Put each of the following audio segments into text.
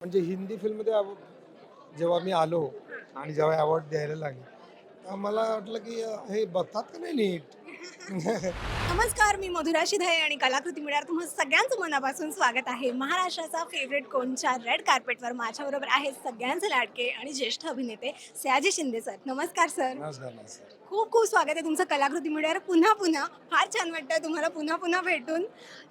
म्हणजे हिंदी फिल्ममध्ये जेव्हा मी आलो आणि जेव्हा अवॉर्ड द्यायला लागले तर मला वाटलं की हे बघतात का नाही नीट? नमस्कार मी मधुरा शिधाई आणि कलाकृती मिळणार तुम्हा सगळ्यांचं मनापासून स्वागत आहे. महाराष्ट्राचा फेवरेट कोणच्या रेड कार्पेटवर माझ्याबरोबर आहेत सगळ्यांचे लाडके आणि ज्येष्ठ अभिनेते सयाजी शिंदे सर. नमस्कार सर. खूप खूप स्वागत आहे तुमचं कलाकृती मिळणार. पुन्हा पुन्हा फार छान वाटतं तुम्हाला पुन्हा पुन्हा भेटून.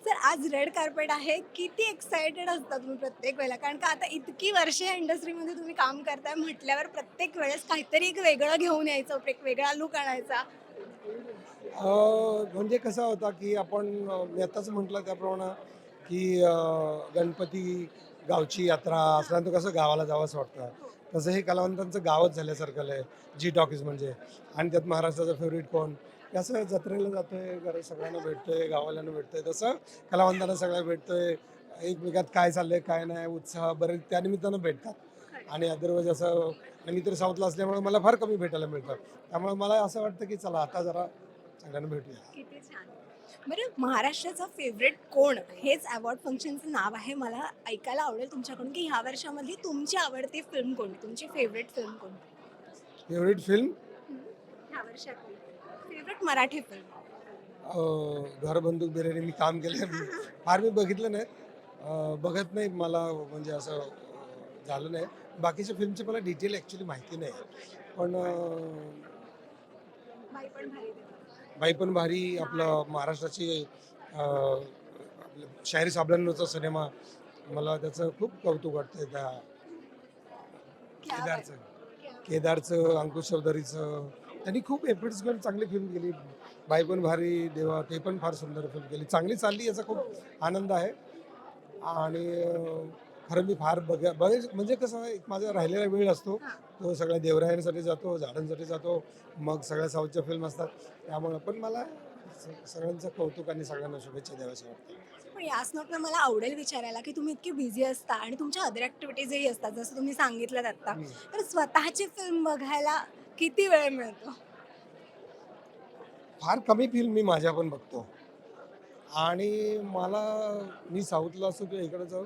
सर आज रेड कार्पेट आहे. किती एक्सायटेड असता तुम्ही प्रत्येक वेळेला? कारण का आता इतकी वर्षे या इंडस्ट्रीमध्ये तुम्ही काम करताय म्हटल्यावर प्रत्येक वेळेस काहीतरी एक वेगळं घेऊन यायचं एक वेगळा लुक आणायचा. म्हणजे कसा होता की आपण मी आताच म्हटलं त्याप्रमाणे की गणपती गावची यात्रा असल्यानंतर कसं गावाला जावंसं वाटतं. तसं हे कलावंतांचं गावच झाल्यासारखं आहे जी टॉकीज म्हणजे. आणि त्यात महाराष्ट्राचं फेवरेट कोण? असं जत्रेला जातोय घरी सगळ्यांना भेटतोय गावाल्यांना भेटतोय तसं कलावंतांना सगळ्या भेटतोय. एकमेकात काय चाललंय काय नाही उत्साह बरेच त्यानिमित्तानं भेटतात. आणि अदरवाईज असं आणि मी तर साऊथला असल्यामुळे मला फार कमी भेटायला मिळतं. त्यामुळे मला असं वाटतं की चला आता जरा सगळ्यांना भेटूया. किती छान. बरं महाराष्ट्राचा फेवरेट कोण? हेच अवॉर्ड फंक्शनचं नाव आहे मला ऐकायला आवडेल तुमच्याकडून की ह्या वर्षामधली तुमची आवडती फिल्म कोणती? तुमची फेवरेट फिल्म कोणती? फेवरेट फिल्म ह्या वर्षातली फेवरेट मराठी फिल्म घर बंदूक बिर्याणी मी काम केलं फार मी बघितलं नाही. अं, बघत नाही मला म्हणजे असं अं, झालं नाही. बाकीच्या फिल्मची मला डिटेल ॲक्च्युली माहिती नाही. पण बाई पण भारी आपलं महाराष्ट्राची शाहिरी साबलांचा सिनेमा मला त्याचं खूप कौतुक वाटतं त्या. केदारचं. केदारचं अंकुश चौधरीचं. त्यांनी खूप एफर्ट्स घेऊन चांगली फिल्म केली. बाई पण भारी देवा ते पण फार सुंदर फिल्म केली. चांगली चालली याचा खूप आनंद आहे. आणि खरं मी फार बघ बघ म्हणजे कसं एक माझा राहिलेला वेळ असतो. तो सगळ्या देवरायांसाठी जातो झाडांसाठी जातो मग सगळ्या साऊथच्या फिल्म असतात. त्यामुळं पण मला स- सगळ्यांचं कौतुक आणि सगळ्यांना शुभेच्छा द्याव्याशी वाटतं. पण याच नोटनं मला आवडेल विचारायला की तुम्ही इतकी बिझी असता आणि तुमच्या अदर ॲक्टिव्हिटीजही असतात जसं तुम्ही सांगितलं आता. हम्म. तर स्वतःची फिल्म बघायला किती वेळ मिळतो? फार कमी फिल्म मी माझ्या पण बघतो. आणि मला मी साऊथला असो किंवा इकडे जाऊ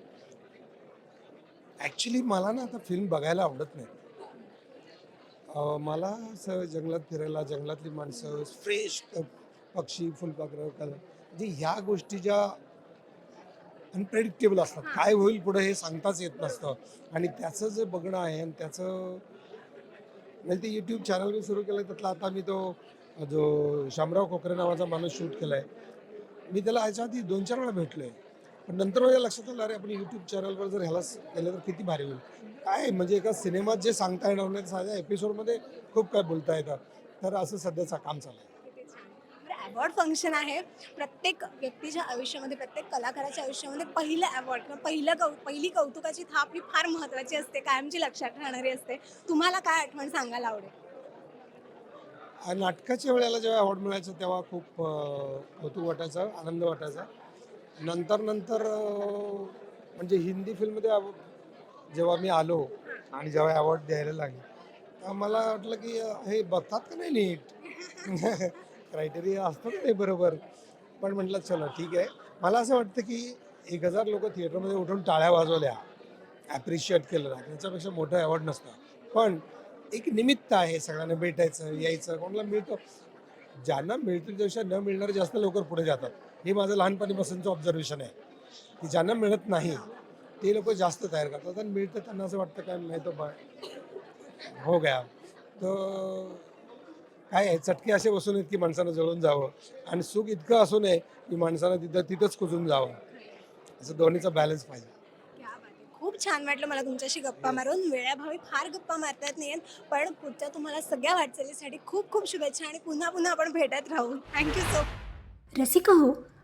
ॲक्च्युली मला ना आता फिल्म बघायला आवडत नाही. अं, मला असं जंगलात फिरायला जंगलातली माणसं फ्रेश पक्षी फुलपाखरं कलर म्हणजे ह्या गोष्टी ज्या अनप्रेडिक्टेबल असतात. हां. काय होईल पुढे हे सांगताच येत नसतं. आणि त्याचं जे बघणं आहे आणि त्याचं म्हणजे ते यूट्यूब चॅनल मी सुरू केलं त्यातला आता मी तो जो शामराव कोकरे नावाचा माणूस शूट केलाय. मी त्याला याच्या आधी दोन चार वेळा भेटलोय. पण नंतर माझ्या लक्षात आलं अरे आपण यूट्यूब चॅनलवर जर ह्याला केलं तर किती भारी होईल. काय म्हणजे एका सिनेमात जे सांगता येणार नाही साध्या एपिसोडमध्ये खूप काय बोलता येतं. तर असं सध्याचं काम चालू आहे. अवॉर्ड फंक्शन आहे. प्रत्येक व्यक्तीच्या आयुष्यामध्ये प्रत्येक कलाकाराच्या आयुष्यामध्ये पहिलं अवॉर्ड किंवा पहिलं कौ पहिली कौतुकाची थाप ही फार महत्त्वाची असते कायमची लक्षात राहणारी असते. तुम्हाला काय आठवण सांगायला आवडेल? नाटकाच्या वेळेला जेव्हा अवॉर्ड मिळायचं तेव्हा खूप कौतुक वाटायचं आनंद वाटायचा. नंतर नंतर म्हणजे हिंदी फिल्ममध्ये जेव्हा मी आलो आणि जेव्हा अवॉर्ड द्यायला लागले तेव्हा मला वाटलं की हे बघतात का नाही नीट? क्रायटेरिया असतो का नाही बरोबर? पण म्हटलं चला ठीक आहे. मला असं वाटतं की एक हजार लोक थिएटरमध्ये उठून टाळ्या वाजवल्या ॲप्रिशिएट केलं त्याच्यापेक्षा मोठं अवॉर्ड नसतं. पण एक निमित्त आहे सगळ्यांना भेटायचं यायचं कोणाला मिळतं. ज्यांना मिळतील त्यापेक्षा न मिळणारे जास्त लवकर पुढे जातात. हे माझं लहानपणीपासूनचं ऑब्झर्वेशन आहे. की ज्यांना मिळत नाही ते लोक जास्त तयार करतात. आणि मिळतं त्यांना असं वाटतं काय नाही तो बा हो गया. तर काय आहे चटके असे बसून आहेत की माणसानं जळून जावं. आणि सुख इतकं असू नये की माणसानं तिथं तिथंच कुजून जावं. असं दोन्हीचा बॅलन्स पाहिजे. क्या बात आहे. खूप छान वाटलं मला तुमच्याशी गप्पा मारून. वेळाभावी फार गप्पा मारता येत नाहीत पण पुढच्या तुम्हाला सगळ्या वाटचालीसाठी खूप खूप शुभेच्छा आणि पुन्हा पुन्हा आपण भेटत राहू. थँक्यू सो रसिका हो